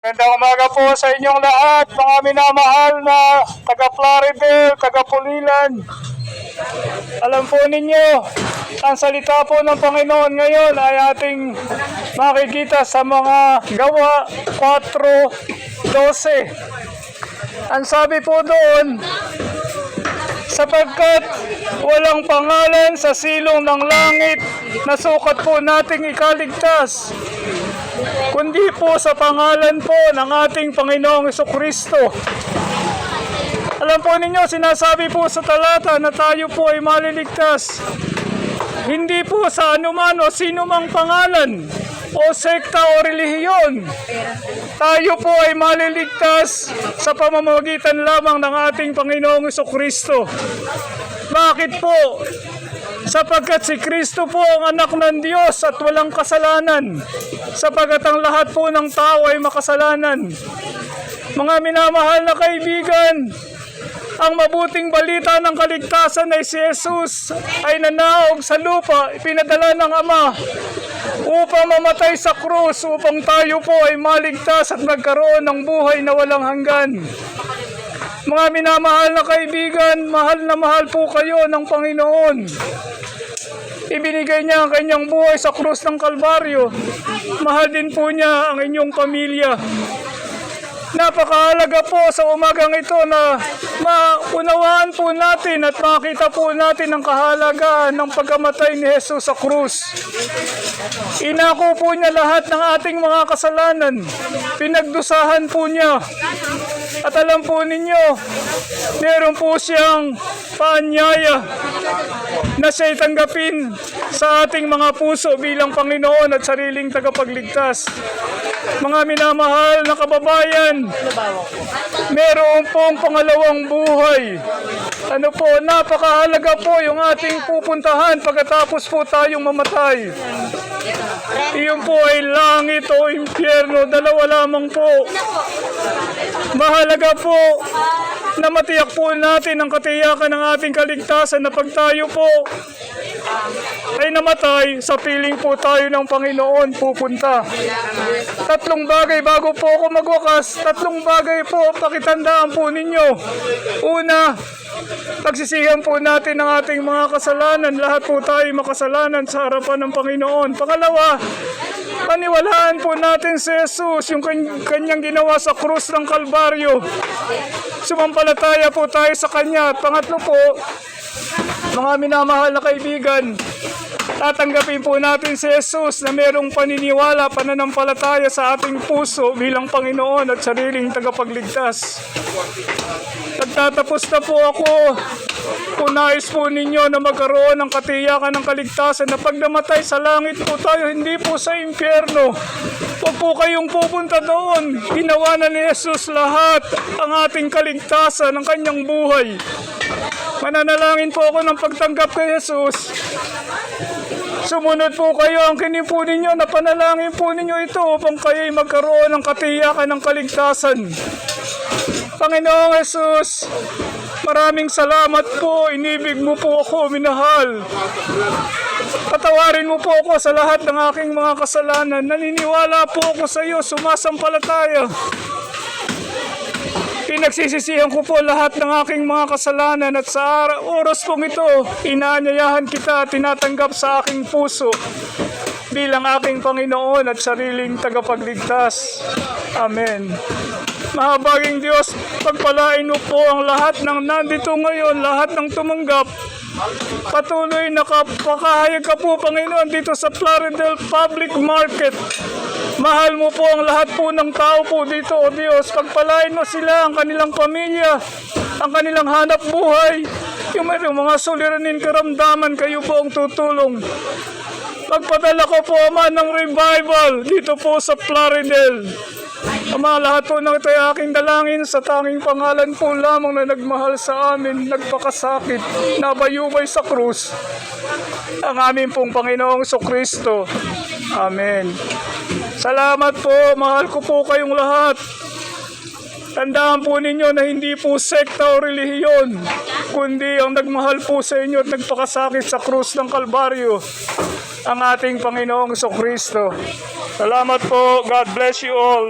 Magandang umaga po sa inyong lahat, mga minamahal na taga Plaridel, taga Pulilan. Alam po ninyo, ang salita po ng Panginoon ngayon ay ating makikita sa mga gawa 4.12. Ang sabi po doon, sapagkat walang pangalan sa silong ng langit na sukat po nating ikaligtas kundi po sa pangalan po ng ating Panginoong Kristo. Alam po ninyo, sinasabi po sa talata na tayo po ay maliligtas. Hindi po sa anuman o sino mang pangalan o sekta o relihiyon. Tayo po ay maliligtas sa pamamagitan lamang ng ating Panginoong Kristo. Bakit po? Sapagkat si Kristo po ang anak ng Diyos at walang kasalanan, sapagkat ang lahat po ng tao ay makasalanan. Mga minamahal na kaibigan, ang mabuting balita ng kaligtasan ay si Jesus ay nanaog sa lupa, pinadala ng Ama upang mamatay sa krus, upang tayo po ay maligtas at magkaroon ng buhay na walang hanggan. Mga minamahal na kaibigan, mahal na mahal po kayo ng Panginoon. Ibinigay niya ang kanyang buhay sa krus ng Kalbaryo. Mahal din po niya ang inyong pamilya. Napakahalaga po sa umagang ito na maunawaan po natin at makita po natin ang kahalagaan ng pagkamatay ni Jesus sa krus. Inako po niya lahat ng ating mga kasalanan. Pinagdusahan po niya. At alam po ninyo, meron po siyang paanyaya na siya'y tanggapin sa ating mga puso bilang Panginoon at sariling tagapagligtas. Mga minamahal na kababayan, meron pong pangalawang buhay. Ano po, napakahalaga po yung ating pupuntahan pagkatapos po tayong mamatay. Iyon po ay langit o impyerno, dalawa lamang po. Mahalaga po na matiyak po natin ang katiyakan ng ating kaligtasan na pag tayo po ay namatay, sa piling po tayo ng Panginoon pupunta. Tatlong bagay bago po ako magwakas, tatlong bagay po pakitandaan po ninyo. Una, pagsisihan po natin ang ating mga kasalanan. Lahat po tayo makasalanan sa harapan ng Panginoon. Pangalawa, paniwalaan po natin si Jesus, yung kany- kanyang ginawa sa krus ng Kalbaryo. Sumampalataya po tayo sa Kanya. At pangatlo po, mga minamahal na kaibigan, tatanggapin po natin si Jesus na merong paniniwala, pananampalataya sa ating puso bilang Panginoon at sariling tagapagligtas. Nagtatapos na po ako. Kung nais po ninyo na magkaroon ng katiyakan ng kaligtasan na pag namatay sa langit po tayo, hindi po sa impyerno. Huwag po kayong pupunta doon. Ginawa na ni Jesus lahat ang ating kaligtasan, ang kanyang buhay. Mananalangin po ako ng pagtanggap kay Jesus. Sumunod po kayo ang kinipo ninyo na panalangin po ninyo ito upang kayo'y magkaroon ng katiyakan ng kaligtasan. Panginoong Jesus, maraming salamat po. Inibig mo po ako, minahal. Patawarin mo po ako sa lahat ng aking mga kasalanan. Naniniwala po ako sa iyo, sumasampalataya. Pinagsisisihan ko po lahat ng aking mga kasalanan at sa oras pong ito, inaanyayahan kita at tinatanggap sa aking puso bilang aking Panginoon at sariling tagapagligtas. Amen. Mahabaging Diyos, pagpalain mo po ang lahat ng nandito ngayon, lahat ng tumanggap. Patuloy na kapakahayag ka po, Panginoon, dito sa Plaridel Public Market. Mahal mo po ang lahat po ng tao po dito, O Diyos. Pagpalain mo sila, ang kanilang pamilya, ang kanilang hanap buhay. Yung mga suliranin karamdaman, kayo po ang tutulong. Magpadala ko po, Ama, ng revival dito po sa Plaridel. Ama, lahat po ng ito ay aking dalangin sa tanging pangalan po lamang na nagmahal sa amin, nagpakasakit, nabayubay sa krus. Ang aming pong Panginoong Kristo. Amen. Salamat po, mahal ko po kayong lahat. Tandaan po ninyo na hindi po sekta o relihiyon, kundi ang nagmahal po sa inyo at nagpakasakit sa krus ng Kalbaryo, ang ating Panginoong Kristo. Salamat po. God bless you all.